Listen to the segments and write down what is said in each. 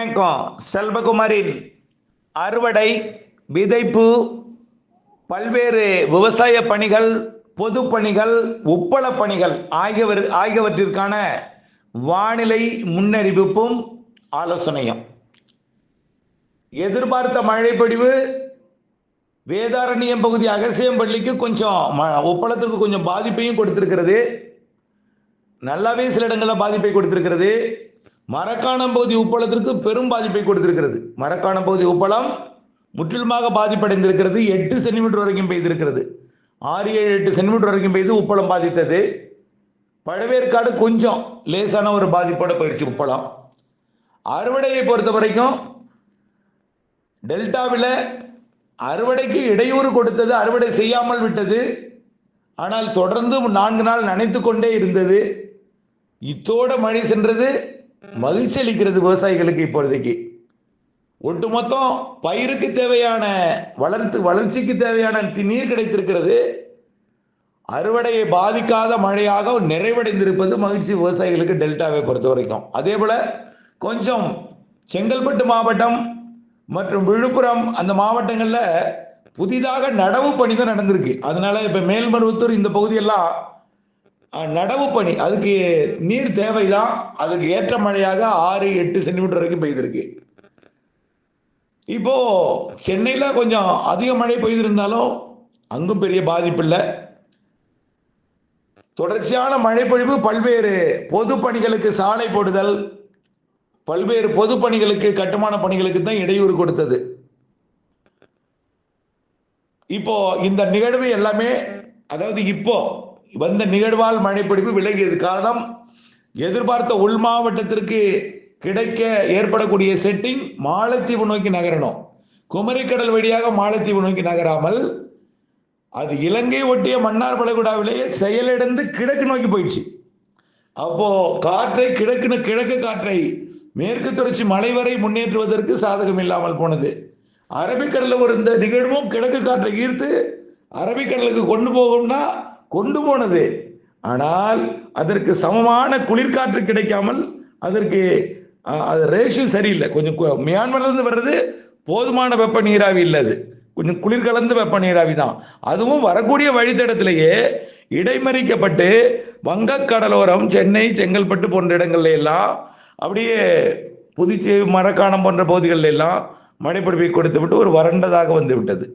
வணக்கம். செல்வகுமாரின் அறுவடை விதைப்பு பல்வேறு விவசாய பணிகள் பொது பணிகள் உப்பள பணிகள் ஆகியவர் ஆகியவற்றிற்கான வானிலை முன்னறிவிப்பும் ஆலோசனையும். எதிர்பார்த்த மழைப்பொழிவு வேதாரண்யம் பகுதி அகசியம்பள்ளிக்கு கொஞ்சம் ம- உப்பளத்திற்கு கொஞ்சம் பாதிப்பையும் கொடுத்திருக்கிறது. நல்லாவே சில இடங்களில் பாதிப்பை கொடுத்திருக்கிறது. மரக்காணம் பகுதி உப்பளத்திற்கு பெரும் பாதிப்பை கொடுத்திருக்கிறது. மரக்காணம் பகுதி உப்பளம் முற்றிலுமாக பாதிப்படைந்திருக்கிறது. எட்டு சென்டிமீட்டர் வரைக்கும் பெய்திருக்கிறது. ஆறு ஏழு எட்டு சென்டிமீட்டர் வரைக்கும் பெய்து உப்பளம் பாதித்தது. பழவேற்காடு கொஞ்சம் லேசான ஒரு பாதிப்போட போயிடுச்சு உப்பளம். அறுவடையை பொறுத்த வரைக்கும் டெல்டாவில் அறுவடைக்கு இடையூறு கொடுத்தது அறுவடை செய்யாமல் விட்டது. ஆனால் தொடர்ந்து நான்கு நாள் நனைத்து கொண்டே இருந்தது. இத்தோட மழை சென்றது. மகிழ்ச்சி அளிக்கிறது விவசாயிகளுக்கு இப்பொழுதைக்கு. ஒட்டுமொத்தம் பயிருக்கு தேவையான வளர்த்து வளர்ச்சிக்கு தேவையான தி- நீர் கிடைத்திருக்கிறது. அறுவடையை பாதிக்காத மழையாக நிறைவடைந்திருப்பது மகிழ்ச்சி விவசாயிகளுக்கு டெல்டாவை பொறுத்த வரைக்கும் அதே போல கொஞ்சம் செங்கல்பட்டு மாவட்டம் மற்றும் விழுப்புரம் அந்த மாவட்டங்களில் புதிதாக நடவு பணி தான் நடந்திருக்கு. அதனால இப்போ மேல்மருவத்தூர் இந்த பகுதியெல்லாம் நடவு பணி. அதுக்கு நீர் தேவைதான். அதுக்கு ஏற்ற மழையாக ஆறு எட்டு சென்டிமீட்டர் வரைக்கும் பெய்திருக்கு. இப்போ சென்னையில் கொஞ்சம் அதிக மழை பெய்திருந்தாலும் அங்கும் பெரிய பாதிப்பு இல்லை. தொடர்ச்சியான மழைப்பொழிவு பல்வேறு பொது பணிகளுக்கு சாலை போடுதல் பல்வேறு பொது பணிகளுக்கு கட்டுமான பணிகளுக்கு தான் இடையூறு கொடுத்தது. இப்போ இந்த நிகழ்வு எல்லாமே அதாவது இப்போ வந்த நிகழ்வால் மழைப்பிடிப்பு விலகியது. காரணம் எதிர்பார்த்த உள் மாவட்டத்திற்கு கிடைக்க ஏற்படக்கூடிய செட்டிங் மாலத்தீவு நோக்கி நகரணும். குமரிக்கடல் வழியாக மாலத்தீவு நோக்கி நகராமல் அது இலங்கை ஒட்டிய மன்னார் பலகுடாவிலேயே செயலிழந்து கிழக்கு நோக்கி போயிடுச்சு. அப்போ காற்றை கிழக்குன்னு கிழக்கு காற்றை மேற்கு தொடர்ச்சி மலை வரை முன்னேற்றுவதற்கு சாதகம் இல்லாமல் போனது. அரபிக்கடலில் ஒரு இந்த நிகழ்வும் கிழக்கு காற்றை ஈர்த்து அரபிக்கடலுக்கு கொண்டு போகும்னா கொண்டு போனது. ஆனால் அதற்கு சமமான குளிர்காற்று கிடைக்காமல் அதற்கு அது ரேஷியோ சரியில்லை. கொஞ்சம் மியான்மர்லேருந்து வர்றது போதுமான வெப்ப நீராவி இல்லை அது கொஞ்சம் குளிர்கலந்து வெப்ப நீராவி தான். அதுவும் வரக்கூடிய வழித்தடத்திலேயே இடைமறிக்கப்பட்டு வங்கக்கடலோரம் சென்னை செங்கல்பட்டு போன்ற இடங்கள்ல எல்லாம் அப்படியே புதுச்சேரி மரக்காணம் போன்ற பகுதிகளில் எல்லாம் மழைப்பிடிப்பை கொடுத்து விட்டு ஒரு வறண்டதாக வந்து விட்டது.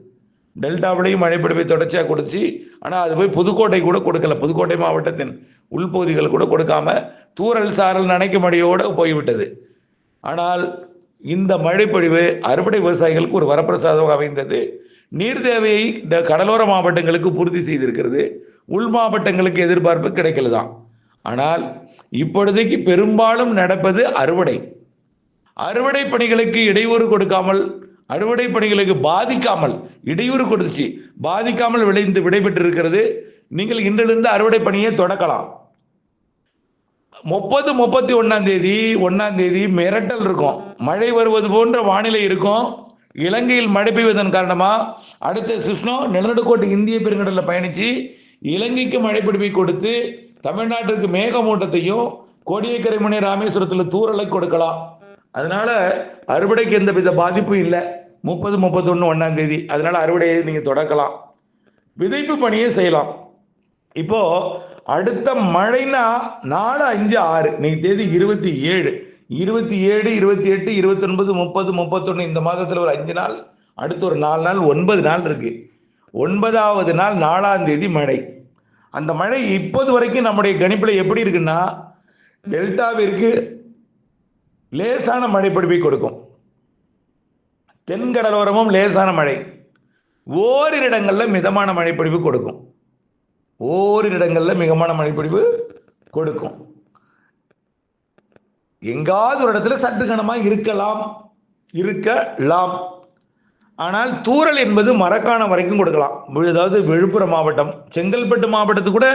டெல்டாவிலையும் மழைப்பிடிப்பை தொடர்ச்சியாக கொடுத்து ஆனால் அது போய் புதுக்கோட்டை கூட கொடுக்கல. புதுக்கோட்டை மாவட்டத்தின் உள்பகுதிகள் கூட கொடுக்காம தூரல் சாரல் நனைக்கும் மழையோடு போய்விட்டது. ஆனால் இந்த மழைப்பொழிவு அறுவடை விவசாயிகளுக்கு ஒரு வரப்பிரசாதமாக அமைந்தது. நீர் தேவையை கடலோர மாவட்டங்களுக்கு பூர்த்தி செய்திருக்கிறது. உள் மாவட்டங்களுக்கு எதிர்பார்ப்பு கிடைக்கல தான் ஆனால் இப்பொழுதைக்கு பெரும்பாலும் நடப்பது அறுவடை. அறுவடை பணிகளுக்கு இடையூறு கொடுக்காமல் அறுவடை பணிகளுக்கு பாதிக்காமல் இடையூறு கொடுத்துச்சு. பாதிக்காமல் விளைந்து விடைபெற்றிருக்கிறது. நீங்கள் இன்றிலிருந்து அறுவடை பணியை தொடக்கலாம். முப்பது முப்பத்தி ஒன்னாம் தேதி ஒன்னாம் தேதி மிரட்டல் இருக்கும். மழை வருவது போன்ற வானிலை இருக்கும். இலங்கையில் மழை பெய்வதன் காரணமா அடுத்த சிஸ்னோ நிலநடுக்கோட்டு இந்திய பெருங்கடலில் பயணிச்சு இலங்கைக்கு மழை பிடிப்பை கொடுத்து தமிழ்நாட்டிற்கு மேகமூட்டத்தையும் கோடியக்கரை முனை ராமேஸ்வரத்தில் தூரலை கொடுக்கலாம். அதனால அறுவடைக்கு எந்த வித பாதிப்பும் இல்லை. முப்பது முப்பத்தொன்று ஒன்றாம் தேதி. அதனால அறுவடையை நீங்க தொடக்கலாம். விதைப்பு பணியே செய்யலாம். இப்போ அடுத்த மழைனா நாலு அஞ்சு ஆறு. இன்னைக்கு தேதி இருபத்தி ஏழு. இருபத்தி ஏழு இருபத்தி எட்டு இருபத்தொன்பது முப்பது முப்பத்தொன்று இந்த மாதத்தில் ஒரு அஞ்சு நாள் அடுத்து ஒரு நாலு நாள் ஒன்பது நாள் இருக்கு. ஒன்பதாவது நாள் நாலாம் தேதி மழை. அந்த மழை இப்போது வரைக்கும் நம்முடைய கணிப்பில் எப்படி இருக்குன்னா டெல்டாவிற்கு லேசான மழை பிடிப்பை கொடுக்கும். தென்கடலோரமும் லேசான மழை. ஓரிரு இடங்களில் மிதமான மழைப்பிடிப்பு கொடுக்கும். ஓரிரு இடங்களில் மிதமான மழைப்பொழிவு கொடுக்கும். எங்காவது ஒரு இடத்துல சற்று கனமாக இருக்கலாம். இருக்கலாம். ஆனால் தூரல் என்பது மரக்காணம் வரைக்கும் கொடுக்கலாம். அதாவது விழுப்புரம் மாவட்டம் செங்கல்பட்டு மாவட்டத்துக்கு கூட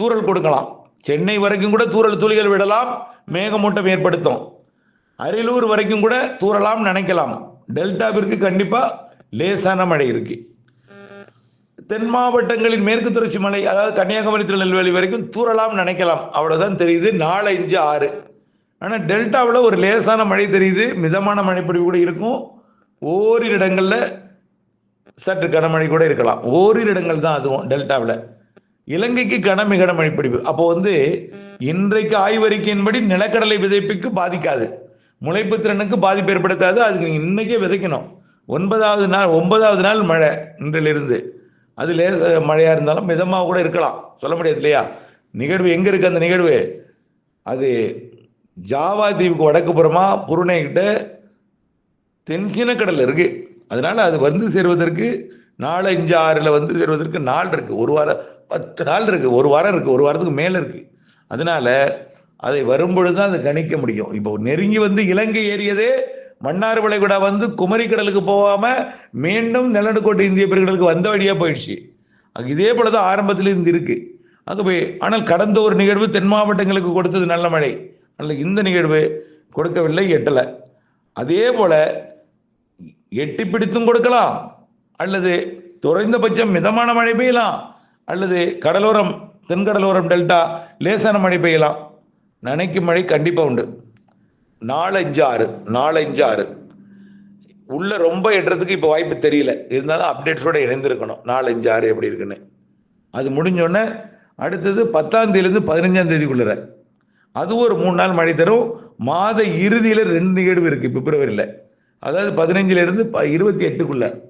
தூறல் கொடுக்கலாம். சென்னை வரைக்கும் கூட தூரல் துளிகள் விடலாம். மேகமூட்டம் ஏற்படுத்தும். அரியலூர் வரைக்கும் கூட தூரலாம் நினைக்கலாம். டெல்டாவிற்கு கண்டிப்பா லேசான மழை இருக்கு. தென் மாவட்டங்களின் மேற்கு தொடர்ச்சி மலை அதாவது கன்னியாகுமரி திருநெல்வேலி வரைக்கும் தூரலாம் நினைக்கலாம். அவ்வளவுதான் தெரியுது. நாலு அஞ்சு ஆறு. ஆனால் டெல்டாவில் ஒரு லேசான மழை தெரியுது. மிதமான மழைப்பொழிவு கூட இருக்கும். ஓரிரு இடங்களில் சற்று கனமழை கூட இருக்கலாம். ஓரிரு இடங்கள் தான் அதுவும் டெல்டாவில். இலங்கைக்கு கனமி கனமழை அப்போ வந்து இன்றைக்கு ஆய்வறிக்கையின்படி நிலக்கடலை விதைப்புக்கு பாதிக்காது. முளைப்பு திறனுக்கு பாதிப்பு ஏற்படுத்தாது. அதுக்கு நீங்கள் இன்னைக்கே விதைக்கணும். ஒன்பதாவது நாள் ஒன்பதாவது நாள் மழை இன்றிலிருந்து. அது லேச மழையாக இருந்தாலும் மிதமாக கூட இருக்கலாம். சொல்ல முடியாது இல்லையா? நிகழ்வு எங்கே இருக்குது அந்த நிகழ்வு? அது ஜாவா தீவுக்கு வடக்கு புறமாக புருணைக்கிட்ட தென்சீன கடல் இருக்குது அதனால் அது வந்து சேர்வதற்கு நாலு அஞ்சு ஆறில் வந்து சேர்வதற்கு நாள் இருக்குது ஒரு வாரம் பத்து நாள் இருக்குது ஒரு வாரம் இருக்குது ஒரு வாரத்துக்கு மேலே இருக்குது அதனால் அதை வரும்பொழுது தான் அதை கணிக்க முடியும். இப்போ நெருங்கி வந்து இலங்கை ஏறியதே மன்னார் வளைகுடா வந்து குமரி கடலுக்கு போகாம மீண்டும் நிலநடுக்கோட்டை இந்திய பெருங்கடலுக்கு வந்த வழியா போயிடுச்சு. அங்கே இதே போல தான் ஆரம்பத்தில் இருந்து இருக்கு. போய் ஆனால் கடந்த ஒரு நிகழ்வு தென் மாவட்டங்களுக்கு கொடுத்தது நல்ல மழை. ஆனால் இந்த நிகழ்வு கொடுக்கவில்லை எட்டலை. அதே போல எட்டி பிடித்தும் கொடுக்கலாம். அல்லது குறைந்தபட்சம் மிதமான மழை பெய்யலாம். அல்லது கடலோரம் தென்கடலோரம் டெல்டா லேசான மழை பெய்யலாம். நனைக்கும் மழை கண்டிப்பாக உண்டு. நாலஞ்சு ஆறு நாலஞ்சு ஆறு. உள்ளே ரொம்ப எட்டுறதுக்கு இப்போ வாய்ப்பு தெரியல. இருந்தாலும் அப்டேட்ஸோட இணைந்திருக்கணும். நாலஞ்சு ஆறு எப்படி இருக்குன்னு. அது முடிஞ்சோடனே அடுத்தது பத்தாம் தேதியிலேருந்து பதினஞ்சாம் தேதிக்குள்ளே அது ஒரு மூணு நாள் மழை தரும். மாத இறுதியில் ரெண்டு நிகழ்வு இருக்குது பிப்ரவரியில். அதாவது பதினஞ்சுலேருந்து ப இருபத்தி எட்டுக்குள்ள.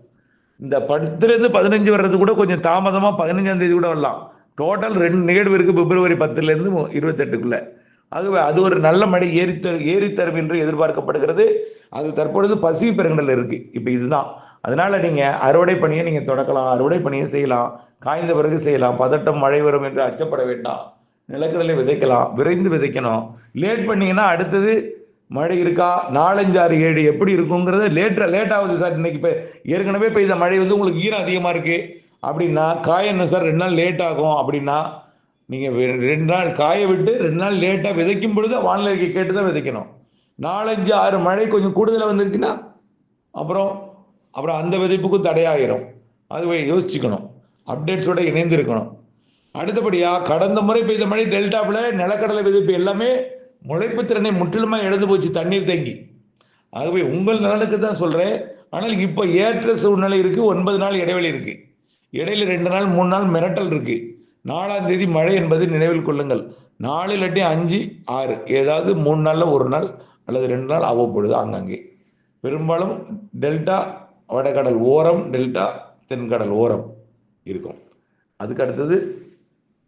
இந்த பத்துலேருந்து பதினஞ்சு வர்றது கூட கொஞ்சம் தாமதமாக பதினஞ்சாம் தேதி கூட வரலாம். டோட்டல் ரெண்டு நிகழ்வு இருக்குது பிப்ரவரி பத்துலேருந்து இருபத்தெட்டுக்குள்ளே. அது அது ஒரு நல்ல மழை ஏறித்தரு ஏறித்தரும் என்று எதிர்பார்க்கப்படுகிறது. அது தற்பொழுது பசி பெருங்கடல் இருக்கு. இப்போ இதுதான். அதனால நீங்க அறுவடை பணியை நீங்க தொடக்கலாம் அறுவடை பணியை செய்யலாம் காய்ந்த பிறகு செய்யலாம் பதட்டம் மழை வரும் என்று அச்சப்பட வேண்டாம். நிலக்கடலை விதைக்கலாம் விரைந்து விதைக்கணும். லேட் பண்ணீங்கன்னா அடுத்தது மழை இருக்கா? நாலஞ்சு ஆறு ஏழு எப்படி இருக்குங்கிறது லேட்டாக லேட் ஆகுது சார். இன்னைக்கு இப்போ ஏற்கனவே பெய்த மழை வந்து உங்களுக்கு ஈரம் அதிகமாக இருக்கு. அப்படின்னா காயணும் சார்? ரெண்டு நாள் லேட் ஆகும் அப்படின்னா நீங்கள் ரெண்டு நாள் காய விட்டு ரெண்டு நாள் லேட்டாக விதைக்கும் பொழுது வானிலை அறிக்கை கேட்டு தான் விதைக்கணும். நாலஞ்சு ஆறு மழை கொஞ்சம் கூடுதலாக வந்துருச்சுன்னா அப்புறம் அப்புறம் அந்த விதைப்புக்கும் தடையாயிரும். அதுவே யோசிச்சுக்கணும். அப்டேட்ஸோட இணைந்திருக்கணும். அடுத்தபடியாக கடந்த முறை பெய்த மழை டெல்டாவில் நிலக்கடலை விதைப்பு எல்லாமே முளைப்பு திறனை முற்றிலுமாக இழந்து போச்சு தண்ணீர் தேங்கி. ஆகவே உங்கள் நலனுக்கு தான் சொல்கிறேன் ஆனால் இப்போ ஏற்ற சூழ்நிலை இருக்குது ஒன்பது நாள் இடைவெளி இருக்குது இடையில ரெண்டு நாள் மூணு நாள் மிரட்டல் இருக்குது நாலாம் தேதி மழை என்பதை நினைவில் கொள்ளுங்கள். நாலு இல்லாட்டி அஞ்சு ஆறு. ஏதாவது மூணு நாளில் ஒரு நாள் அல்லது ரெண்டு நாள் அவ்வப்பொழுது ஆங்காங்கே. பெரும்பாலும் டெல்டா வடகடல் ஓரம் டெல்டா தென்கடல் ஓரம் இருக்கும். அதுக்கு அடுத்தது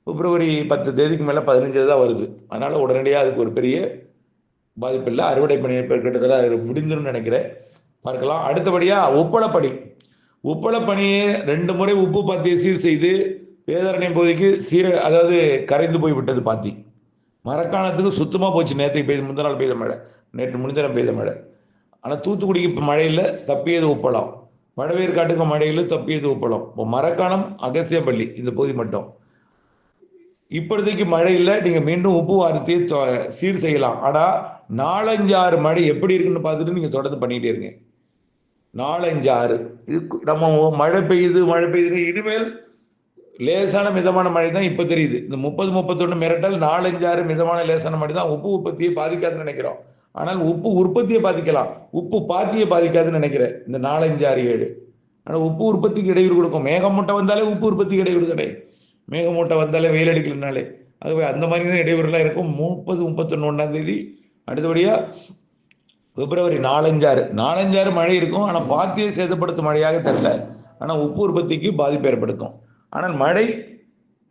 பிப்ரவரி பத்து தேதிக்கு மேலே பதினஞ்சு தான் வருது. அதனால் உடனடியாக அதுக்கு ஒரு பெரிய பாதிப்பு இல்லை. அறுவடை பணி கிட்டத்தட்ட அது நினைக்கிறேன். பார்க்கலாம். அடுத்தபடியாக உப்பளப்பணி. உப்பளப்பணியை ரெண்டு முறை உப்பு பாத்தியை சீர் செய்து வேதாரண்யம் பகுதிக்கு சீர அதாவது கரைந்து போய் விட்டது பாத்தி. மரக்காணத்துக்கு சுத்தமாக போச்சு. நேற்றுக்கு பெய்த முந்தின நாள் பெய்த மழை. நேற்று முன்தினம் பெய்த மழை. ஆனால் தூத்துக்குடிக்கு இப்போ மழையில் தப்பியது உப்பளம். வடவேற்காட்டுக்கு மழையில் தப்பியது உப்பளம். இப்போ மரக்காணம் அகசியம்பள்ளி இந்த பகுதி மட்டும். இப்பொழுதைக்கு மழை இல்லை நீங்கள் மீண்டும் உப்பு வாரத்தை சீர் செய்யலாம். ஆனால் நாலஞ்சு ஆறு மழை எப்படி இருக்குன்னு பார்த்துட்டு நீங்கள் தொடர்ந்து பண்ணிகிட்டே இருங்க. நாலஞ்சு ஆறு இது நம்ம மழை பெய்யுது மழை பெய்யுது இனிமேல் லேசான மிதமான மழை தான் இப்போ தெரியுது. இந்த முப்பது முப்பத்தொன்று மிரட்டல் நாலஞ்சாறு மிதமான லேசான மழை தான் உப்பு உற்பத்தியை பாதிக்காதுன்னு நினைக்கிறோம். ஆனால் உப்பு உற்பத்தியை பாதிக்கலாம். உப்பு பாத்தியை பாதிக்காதுன்னு நினைக்கிறேன். இந்த நாலஞ்சு ஆறு ஏழு. ஆனால் உப்பு உற்பத்திக்கு இடையூறு கொடுக்கும். மேகமூட்டை வந்தாலே உப்பு உற்பத்திக்கு இடையூறு கிடையாது மேகமூட்டை வந்தாலே வெயில் அடிக்கலனாலே ஆகவே அந்த மாதிரியான இடையூறுலாம் இருக்கும். முப்பது முப்பத்தொன்று ஒன்றாம் தேதி அடுத்தபடியாக பிப்ரவரி நாலஞ்சாறு. நாலஞ்சாறு மழை இருக்கும். ஆனால் பாத்தியை சேதப்படுத்தும் மழையாக தெரியல. ஆனால் உப்பு உற்பத்திக்கு பாதிப்பு ஏற்படுத்தும். ஆனால் மழை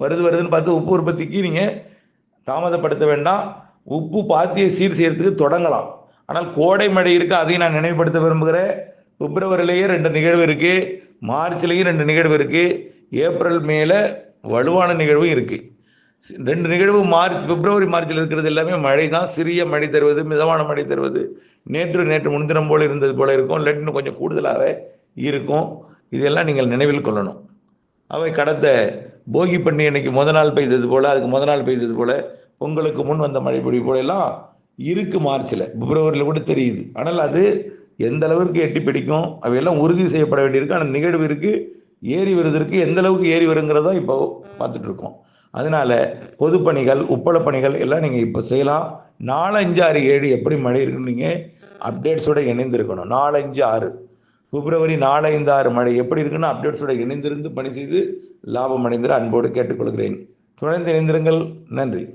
வருது வருதுன்னு பார்த்து உப்பு உற்பத்திக்கு நீங்கள் தாமதப்படுத்த வேண்டாம். உப்பு பாத்தியை சீர் செய்யறதுக்கு தொடங்கலாம். ஆனால் கோடை மழை இருக்குது அதையும் நான் நினைவுபடுத்த விரும்புகிறேன். பிப்ரவரிலேயே ரெண்டு நிகழ்வு இருக்குது மார்ச்லேயும் ரெண்டு நிகழ்வு இருக்குது ஏப்ரல் மேலே வலுவான நிகழ்வும் இருக்குது ரெண்டு நிகழ்வு மார்ச் பிப்ரவரி மார்ச்சில் இருக்கிறது எல்லாமே மழை தான். சிறிய மழை தருவது மிதமான மழை தருவது. நேற்று நேற்று முன்தினம் போல் இருந்தது போல இருக்கும். இல்லாட்டி கொஞ்சம் கூடுதலாக இருக்கும். இதெல்லாம் நீங்கள் நினைவில் கொள்ளணும். அவை கடந்த போகி பண்டிகை அன்னைக்கு முத நாள் பெய்தது போல் அதுக்கு முத நாள் பெய்தது போல் பொங்கலுக்கு முன் வந்த மழை பொழிவு போல எல்லாம் இருக்குது மார்ச்சில் பிப்ரவரியில் கூட தெரியுது. ஆனால் அது எந்த அளவிற்கு எட்டி பிடிக்கும்? அவையெல்லாம் உறுதி செய்யப்பட வேண்டியிருக்கு. ஆனால் நிகழ்வு இருக்குது ஏறி வருவதற்கு எந்த அளவுக்கு ஏறி வருங்கிறத இப்போ பார்த்துட்டு இருக்கோம் அதனால பொதுப்பணிகள் உப்பள பணிகள் எல்லாம் நீங்கள் இப்போ செய்யலாம். நாலஞ்சு ஆறு ஏழு எப்படி மழை இருக்குன்னு நீங்கள் அப்டேட்ஸோட இணைந்திருக்கணும். நாலஞ்சு ஆறு. பிப்ரவரி நாலு ஆறு மழை எப்படி இருக்குன்னு அப்டேட்ஸோட இணைந்திருந்து பணி செய்து லாபம் அடைந்திட அன்போடு கேட்டுக்கொள்கிறேன். தொடர்ந்து இணைந்திருங்கள். நன்றி.